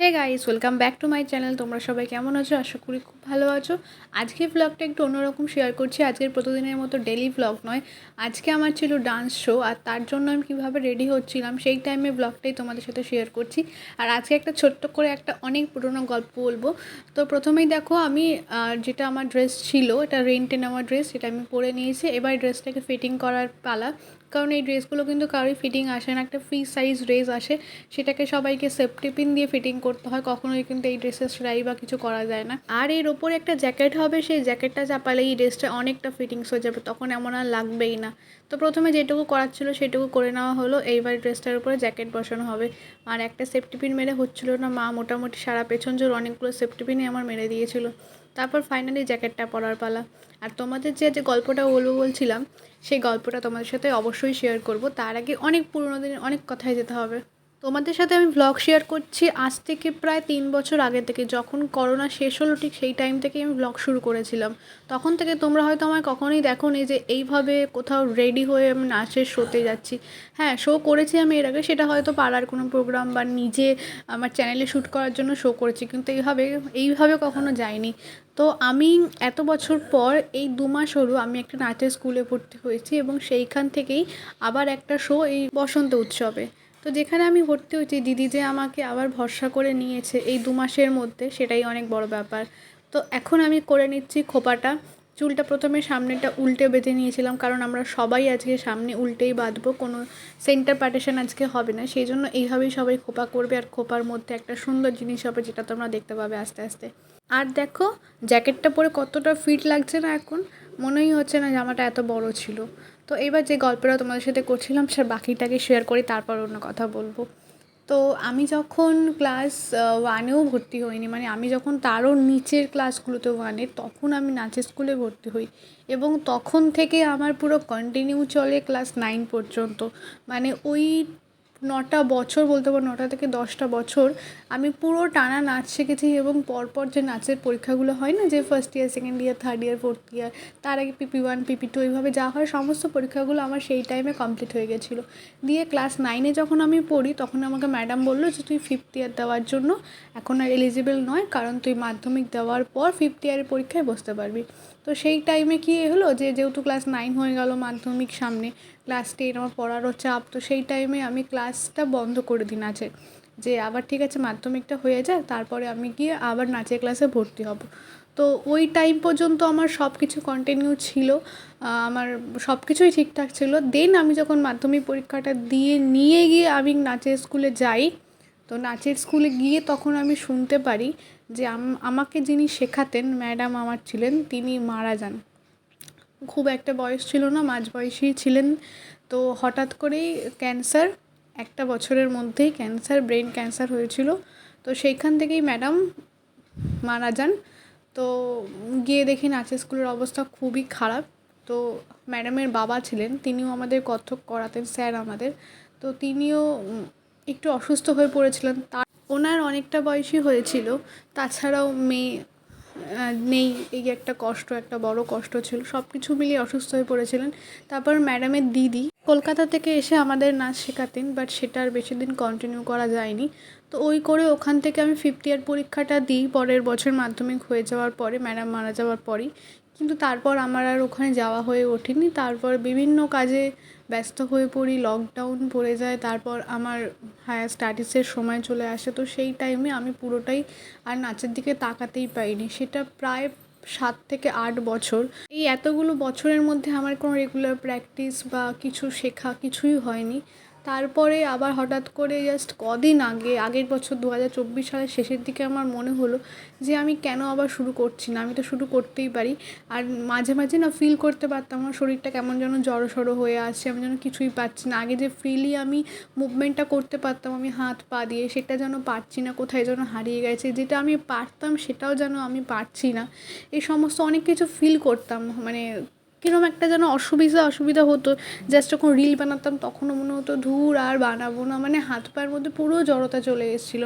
Hey guys welcome back to my channel তোমরা সবাই কেমন আছো? আশা করি খুব ভালো আছো। আজকে ব্লগটা একটু অন্যরকম শেয়ার করছি। আজকের প্রতিদিনের মতো ডেলি ব্লগ নয়। আজকে আমার ছিল ডান্স শো আর তার জন্য আমি কীভাবে রেডি হচ্ছিলাম সেই টাইমে ব্লগটাই তোমাদের সাথে শেয়ার করছি। আর আজকে একটা ছোট্ট করে একটা অনেক পুরনো গল্প বলব। তো প্রথমেই দেখো, আমি যেটা আমার ড্রেস ছিল, এটা রেন্টে নেওয়া ড্রেস সেটা আমি পরে নিয়েছি। এবার ড্রেসটাকে ফিটিং করার পালা। কারণ এই ড্রেসগুলো কিন্তু কারোই ফিটিং আসে না। একটা ফ্রি সাইজ ড্রেস আসে, সেটাকে সবাইকে সেফটি পিন দিয়ে ফিটিং করতে হয়, কখনোই কিন্তু এই ড্রেসের সেলাই বা কিছু করা যায় না। আর এর ওপরে একটা জ্যাকেট হবে, সেই জ্যাকেটটা চাপালে এই ড্রেসটা অনেকটা ফিটিংস হয়ে যাবে, তখন এমন আর লাগবেই না। তো প্রথমে যেটুকু করার ছিল সেটুকু করে নেওয়া হলো, এইবার ড্রেসটার উপরে জ্যাকেট বসানো হবে। আর একটা সেফটি পিন মেরে হচ্ছিল না, মা মোটামুটি সারা পেছন জোর অনেকগুলো সেফটি পিনই আমার মেরে দিয়েছিল। তারপর ফাইনালি জ্যাকেটটা পরার পালা। আর তোমাদের যে যে গল্পটা বলব বলছিলাম, সেই গল্পটা তোমাদের সাথে অবশ্যই শেয়ার করব। তার আগে অনেক পুরোনো দিনের অনেক কথায় যেতে হবে। তোমাদের সাথে আমি ব্লগ শেয়ার করছি। আজ থেকে প্রায় তিন বছর আগে থেকে, যখন করোনা শেষ হলো, ঠিক সেই টাইম থেকে আমি ব্লগ শুরু করেছিলাম। তখন থেকে তোমরা হয়তো আমায় কখনোই দেখো নি যে এইভাবে কোথাও রেডি হয়ে আমি নাচের শোতে যাচ্ছি। হ্যাঁ শো করেছি আমি এর আগে, সেটা হয়তো পাড়ার কোনো প্রোগ্রাম বা নিজে আমার চ্যানেলে শ্যুট করার জন্য শো করেছি, কিন্তু এইভাবে এইভাবে কখনো যাইনি। তো আমি এত বছর পর, এই দু মাস হলো আমি একটা নাচের স্কুলে ভর্তি হয়েছি এবং সেইখান থেকেই আবার একটা শো এই বসন্ত উৎসবে। তো যেখানে আমি ভর্তি হয়েছি, দিদি যে আমাকে আবার ভরসা করে নিয়েছে এই দু মাসের মধ্যে, সেটাই অনেক বড় ব্যাপার। তো এখন আমি করে নিচ্ছি খোপাটা। চুলটা প্রথমে সামনেটা উল্টে বেঁধে নিয়েছিলাম, কারণ আমরা সবাই আজকে সামনে উল্টেই বাঁধবো, কোনো সেন্টার পার্টিশন আজকে হবে না। সেই জন্য এইভাবেই সবাই খোপা করবে, আর খোপার মধ্যে একটা সুন্দর জিনিস হবে, যেটা তোমরা দেখতে পাবে আস্তে আস্তে। আর দেখো, জ্যাকেটটা পরে কতটা ফিট লাগছে না এখন? মনেই হচ্ছে না জামাটা এত বড় ছিল। তো এবার যে গল্পটা তোমাদের সাথে করছিলাম সে বাকিটাকে শেয়ার করি, তারপর অন্য কথা বলব। তো আমি যখন ক্লাস ওয়ানেও ভর্তি হইনি মানে আমি যখন তারও নিচের ক্লাসগুলোতে ওয়ানে তখন আমি নাচের স্কুলে ভর্তি হই। এবং তখন থেকে আমার পুরো কন্টিনিউ চলে ক্লাস নাইন পর্যন্ত। মানে ওই নটা বছর বলতে পারো, নটা থেকে দশটা বছর আমি পুরো টানা নাচ শিখেছি এবং পরপর যে নাচের পরীক্ষাগুলো হয় না, যে first year second year third year fourth year তার আগে পিপি ওয়ান পিপি টু এইভাবে যা হয় সমস্ত পরীক্ষাগুলো আমার সেই টাইমে কমপ্লিট হয়ে গেছিল। দিয়ে ক্লাস নাইনে যখন আমি পড়ি তখন আমাকে ম্যাডাম বলল যে, তুই ফিফথ ইয়ার দেওয়ার জন্য এখন আর এলিজিবল নয়, কারণ তুই মাধ্যমিক দেওয়ার পর ফিফথ ইয়ারের পরীক্ষায় বসতে পারবি। তো সেই টাইমে কি হলো যে, যেহেতু ক্লাস নাইন হয়ে গেল মাধ্যমিক সামনে ক্লাস টেন আমার পড়ারও চাপ, তো সেই টাইমে আমি ক্লাসটা বন্ধ করে দিই নাচের যে আবার ঠিক আছে মাধ্যমিকটা হয়ে যায়, তারপরে আমি গিয়ে আবার নাচের ক্লাসে ভর্তি হব। তো ওই টাইম পর্যন্ত আমার সব কিছু কন্টিনিউ ছিল আমার সব কিছুই ঠিকঠাক ছিল। দেন আমি যখন মাধ্যমিক পরীক্ষাটা দিয়ে নিয়ে গিয়ে আমি নাচের স্কুলে যাই, তো নাচের স্কুলে গিয়ে তখন আমি শুনতে পারি যে আম- আমাকে যিনি শেখাতেন ম্যাডাম আমার ছিলেন, তিনি মারা যান। খুব একটা বয়স ছিল না, মাঝ বয়সী ছিলেন। তো হঠাৎ করেই ক্যান্সার, একটা বছরের মধ্যেই ক্যান্সার, ব্রেন ক্যান্সার হয়েছিল। তো সেইখান থেকেই ম্যাডাম মারা যান। তো গিয়ে দেখি নাচের স্কুলের অবস্থা খুবই খারাপ। তো ম্যাডামের বাবা ছিলেন, তিনিও আমাদের কত্থক করাতেন, স্যার আমাদের। তো তিনিও একটু অসুস্থ হয়ে পড়েছিলেন। তার, ওনার অনেকটা বয়সই হয়েছিল। তাছাড়াও মেয়ে নেই। এই একটা কষ্ট, একটা বড় কষ্ট ছিল সব কিছু মিলিয়ে অসুস্থ হয়ে পড়েছিলেন। তারপর ম্যাডামের দিদি কলকাতা থেকে এসে আমাদের নাচ শেখাতেন বাট সেটা আর বেশি দিন কন্টিনিউ করা যায়নি। তো ওই করে ওখান থেকে আমি ফিফথ ইয়ার পরীক্ষাটা দিই, পরের বছর মাধ্যমিক হয়ে যাওয়ার পরে ম্যাডাম মারা যাওয়ার পরই। কিন্তু তারপর আমার আর ওখানে যাওয়া হয়ে ওঠেনি। তারপর বিভিন্ন কাজে ব্যস্ত হয়ে পড়ি লকডাউন পড়ে যায়, তারপর আমার হায়ার স্টাডিজের সময় চলে আসে। তো সেই টাইমে আমি পুরোটাই আর নাচের দিকে তাকাতেই পাইনি। সেটা প্রায় সাত থেকে আট বছর। এই এতগুলো বছরের মধ্যে আমার কোনো রেগুলার প্র্যাকটিস বা কিছু শেখা কিছুই হয়নি। তারপরে আবার হঠাৎ করে জাস্ট কদিন আগে, আগের বছর দু হাজার চব্বিশ সালের শেষের দিকে আমার মনে হলো যে আমি কেন আবার শুরু করছি না? আমি তো শুরু করতেই পারি। আর মাঝে মাঝে না ফিল করতে পারতাম আমার শরীরটা কেমন যেন জড়সড়ো হয়ে আসছে আমি যেন কিছুই পাচ্ছি না। আগে যে ফ্রিলি আমি মুভমেন্টটা করতে পারতাম, আমি হাত পা দিয়ে, সেটা যেন পারছি না, কোথায় যেন হারিয়ে গেছে, যেটা আমি পারতাম, সেটাও যেন আমি পারছি না, এই সমস্ত অনেক কিছু ফিল করতাম মানে কীরকম একটা যেন অসুবিধা অসুবিধা হতো। জাস্ট যখন রিল বানাতাম, তখনও মনে হতো, ধুর, আর বানাবো না। মানে হাত পায়ের মধ্যে পুরো জড়তা চলে এসেছিল।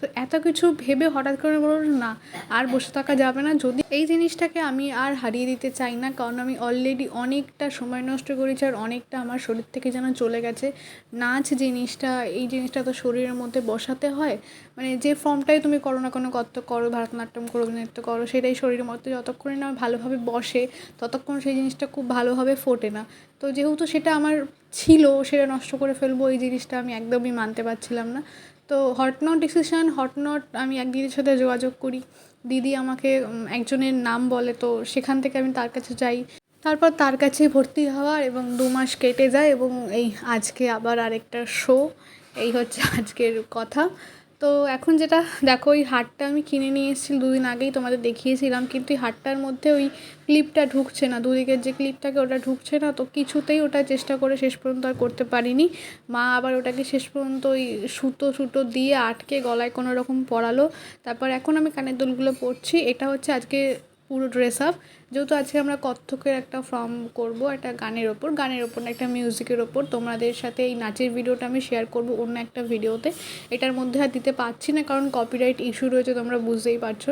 তো এত কিছু ভেবে হঠাৎ করে বলল, না, আর বসে থাকা যাবে না। যদি এই জিনিসটাকে আমি আর হারিয়ে দিতে চাই না, কারণ আমি অলরেডি অনেকটা সময় নষ্ট করেছি আর অনেকটা আমার শরীর থেকে যেন চলে গেছে। নাচ জিনিসটা, এই জিনিসটা তো শরীরের মধ্যে বসাতে হয়। মানে যে ফর্মটাই তুমি করো না কোনো কত্থক করো, ভারতনাট্যম করো, নৃত্য করো, সেটাই শরীরের মধ্যে যতক্ষণে না ভালোভাবে বসে, ততক্ষণ সেই জিনিসটা খুব ভালোভাবে ফোটে না। তো যেহেতু সেটা আমার ছিল, সেটা নষ্ট করে ফেলব, এই জিনিসটা আমি একদমই মানতে পারছিলাম না। তো hot not decision hot not আমি এক দিদির সাথে যোগাযোগ করি। দিদি আমাকে একজনের নাম বলে, তো সেখান থেকে আমি তার কাছে যাই। তারপর তার কাছে ভর্তি হওয়ার এবং দু মাস কেটে যায় এবং এই আজকে আবার আরেকটা শো এই হচ্ছে আজকের কথা। তো এখন যেটা, দেখো ওই হারটা আমি কিনে নিয়ে এসেছি, দুদিন আগেই তোমাদের দেখিয়েছিলাম, কিন্তু ওই হারটার মধ্যে ওই ক্লিপটা ঢুকছে না, দুদিকের যে ক্লিপটাকে ওটা ঢুকছে না, তো কিছুতেই ওটা চেষ্টা করে শেষ পর্যন্ত আর করতে পারিনি। মা আবার ওটাকে শেষ পর্যন্ত ওই সুতো সুতো দিয়ে আটকে গলায় কোনো রকম পরালো। তারপর এখন আমি কানের দুলগুলো পরছি, এটা হচ্ছে আজকে পুরো ড্রেস আপ যেহেতু আজকে আমরা কত্থকের একটা ফর্ম করব, একটা গানের ওপর। গানের ওপর না, একটা মিউজিকের ওপর। তোমাদের সাথে এই নাচের ভিডিওটা আমি শেয়ার করব অন্য একটা ভিডিওতে এটার মধ্যে আর দিতে পারছি না, কারণ কপিরাইট ইস্যু রয়েছে, তোমরা বুঝতেই পারছ।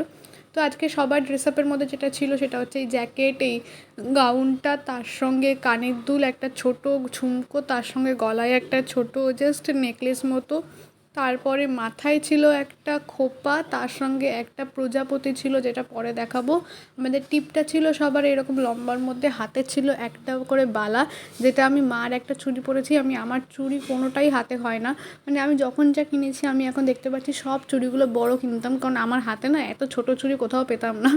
তো আজকে সবার ড্রেস আপের মধ্যে যেটা ছিল, সেটা হচ্ছে এই জ্যাকেট এই গাউনটা তার সঙ্গে কানের দুল, একটা ছোট ঝুমকো, তার সঙ্গে গলায় একটা ছোট জাস্ট নেকলেস মতো। তারপরে মাথায় ছিল একটা খোপা, তার সঙ্গে একটা প্রজাপতি ছিল যেটা পরে দেখাবো। আমাদের টিপটা ছিল সবার এরকম লম্বার মধ্যে, হাতে ছিল একটা করে বালা, যেটা আমি মার একটা চুড়ি পরেছি, আমি আমার চুড়ি কোনোটাই হাতে হয় না। মানে আমি যখন যা কিনেছি, আমি এখন দেখতে পাচ্ছি সব চুড়িগুলো বড় কিনতাম, কারণ আমার হাতে না এত ছোট চুড়ি কোথাও পেতাম না।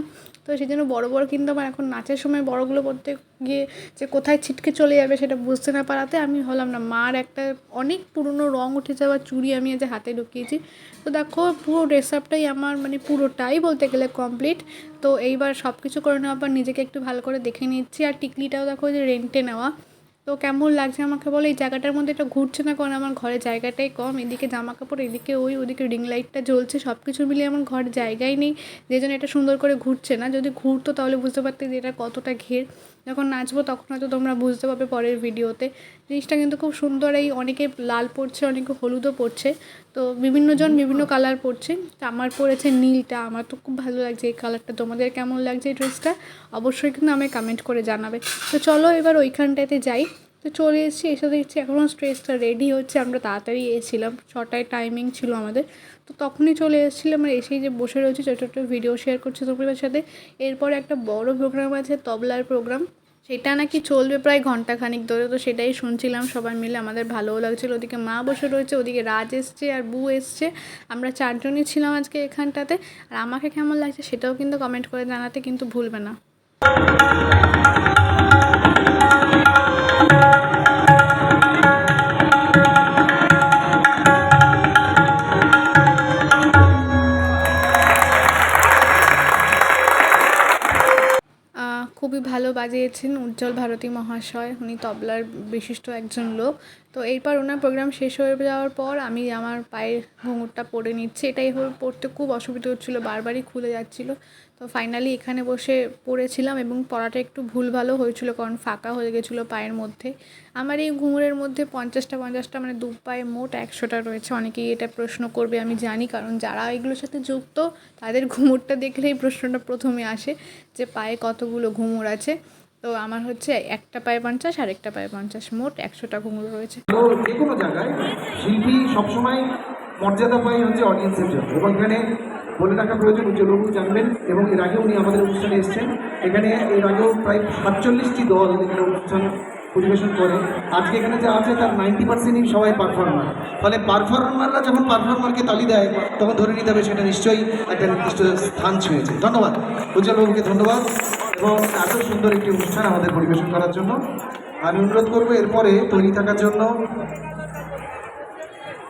তো সেই জন্য বড়ো বড়ো কিনতাম, আর এখন নাচের সময় বড়োগুলো পরতে গিয়ে যে কোথায় ছিটকে চলে যাবে সেটা বুঝতে না পারাতে আমি হলাম না। মার একটা অনেক পুরনো রং উঠে যাওয়া চুড়ি আমি আজ হাতে ঢুকিয়েছি। তো দেখো, পুরো ড্রেস আমার মানে পুরোটাই বলতে গেলে কমপ্লিট তো এইবার সব কিছু করে নেওয়ার পর নিজেকে একটু ভালো করে দেখে নিচ্ছি। আর টিকলিটাও দেখো যে রেন্টে নেওয়া। তো কেমন লাগছে আমাকে বলে? এই জায়গাটার মধ্যে এটা ঘুরছে না কারণ আমার ঘরে জায়গাটাই কম। এদিকে জামা কাপড় এদিকে ওই, ওদিকে রিং লাইটটা জ্বলছে। সব কিছু মিলিয়ে আমার ঘর জায়গাই নেই। যে জন্য এটা সুন্দর করে ঘুরছে না। যদি ঘুরতো তাহলে বুঝতে পারতে যে এটা কতটা ঘের। যখন নাচবো তখন হয়তো তোমরা বুঝতে পারবে পরের ভিডিওতে। জিনিসটা কিন্তু খুব সুন্দর। এই অনেকে লাল পড়ছে অনেকে হলুদও পড়ছে তো বিভিন্ন জন বিভিন্ন কালার পরছে। তো আমার পরেছে নীলটা, আমার তো খুব ভালো লাগছে এই কালারটা তোমাদের কেমন লাগছে এই ড্রেসটা? অবশ্যই কিন্তু আমায় কমেন্ট করে জানাবে। তো চলো এবার ওইখানটাতে যাই। তো চলে এসেছি, এসে দেখছি এখনও স্ট্রেসটা রেডি হচ্ছে। আমরা তাড়াতাড়ি এসেছিলাম, ছটায় টাইমিং ছিল আমাদের। তো তখনই চলে এসেছিলাম আর এসেই যে বসে রয়েছি ছোটো ছোটো ভিডিও শেয়ার করছি তোমাদের সাথে। এরপরে একটা বড় প্রোগ্রাম আছে, তবলার প্রোগ্রাম সেটা নাকি চলবে প্রায় ঘন্টাখানিক ধরে, তো সেটাই শুনছিলাম সবাই মিলে, আমাদের ভালোও লাগছিল। ওদিকে মা বসে রয়েছে, ওদিকে রাজ এসছে আর বু এসছে। আমরা চারজনই ছিলাম আজকে এখানটাতে, আর আমাকে কেমন লাগছে সেটাও কিন্তু কমেন্ট করে জানাতে কিন্তু ভুলবে না। বাজিয়েছেন উজ্জ্বল ভারতী মহাশয়। উনি তবলার বিশিষ্ট একজন লোক। তো এরপর ওনার প্রোগ্রাম শেষ হয়ে যাওয়ার পর আমি আমার পায়ের ঘুঙুরটা পরে নিচ্ছি। এটাই পড়তে খুব অসুবিধা হচ্ছিল, বারবারই খুলে যাচ্ছিল। তো ফাইনালি এখানে বসে পড়েছিলাম এবং পড়াটা একটু ভুল ভুলভালও হয়েছিল কারণ ফাঁকা হয়ে গেছিল পায়ের মধ্যে। আমার এই ঘুঙুরের মধ্যে পঞ্চাশটা পঞ্চাশটা মানে দু পায়ে মোট একশোটা রয়েছে। অনেকেই এটা প্রশ্ন করবে, আমি জানি। কারণ যারা এগুলোর সাথে যুক্ত, তাদের ঘুঙুরটা দেখলেই প্রশ্নটা প্রথমে আসে যে পায়ে কতগুলো ঘুঙুর আছে। তো আমার হচ্ছে একটা পায়ে পঞ্চাশ আর একটা পায়ে পঞ্চাশ। মোট একশোটা ঘুঙুর রয়েছে। যে কোনো জায়গায় শিল্পী সবসময় মর্যাদা পায় হচ্ছে অডিয়েন্সের জন্য। এবং এখানে বলে রাখা প্রয়োজন, উজ্জ্বলবাবু জানবেন, এবং এর আগে উনি আমাদের অনুষ্ঠানে এসেছেন। এখানে এর আগেও প্রায় সাতচল্লিশটি দল এখানে অনুষ্ঠান পরিবেশন করে। আজকে এখানে যা আছে তার নাইনটি পার্সেন্টই সবাই পারফর্মার ফলে পারফর্মাররা যখন পারফর্মারকে তালি দেয়, তখন ধরে নিতে হবে সেটা নিশ্চয়ই একটা নির্দিষ্ট স্থান ছুঁয়েছে। ধন্যবাদ। উজ্জ্বলবাবুকে ধন্যবাদ। এবং এত সুন্দর একটি অনুষ্ঠান আমাদের পরিবেশন করার জন্য। আমি অনুরোধ করব, এরপরে তৈরি থাকার জন্য।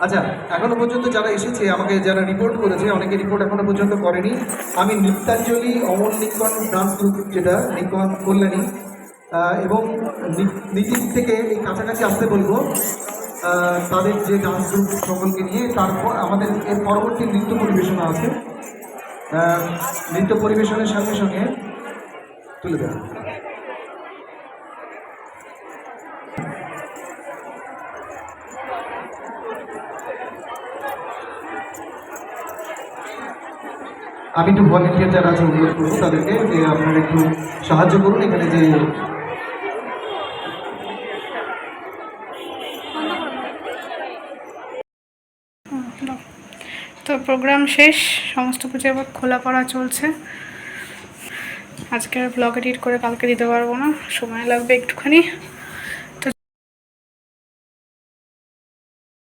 আচ্ছা এখনও পর্যন্ত যারা এসেছে, আমাকে যারা রিপোর্ট করেছে, অনেকে রিপোর্ট এখনও পর্যন্ত করেনি। আমি Nritanjali Amal Nikon dance group যেটা নিকন কল্যাণী এবং নীতির থেকে এই কাছাকাছি আসতে বলব। তাদের যে ডান্স গ্রুপ সকলকে নিয়ে, তারপর আমাদের এর পরবর্তী নৃত্য পরিবেশনা আছে। নৃত্য পরিবেশনের সঙ্গে সঙ্গে তুলে দেওয়া আমি একটু ভলেন্টিয়ার যারা আছে, অনুরোধ করব তাদেরকে যে আপনারা একটু সাহায্য করুন এখানে যে তো প্রোগ্রাম শেষ, সমস্ত এবার খোলা করা চলছে। আজকে ব্লগ এডিট করে কালকে দিতে পারব না। সময় লাগবে একটুখানি।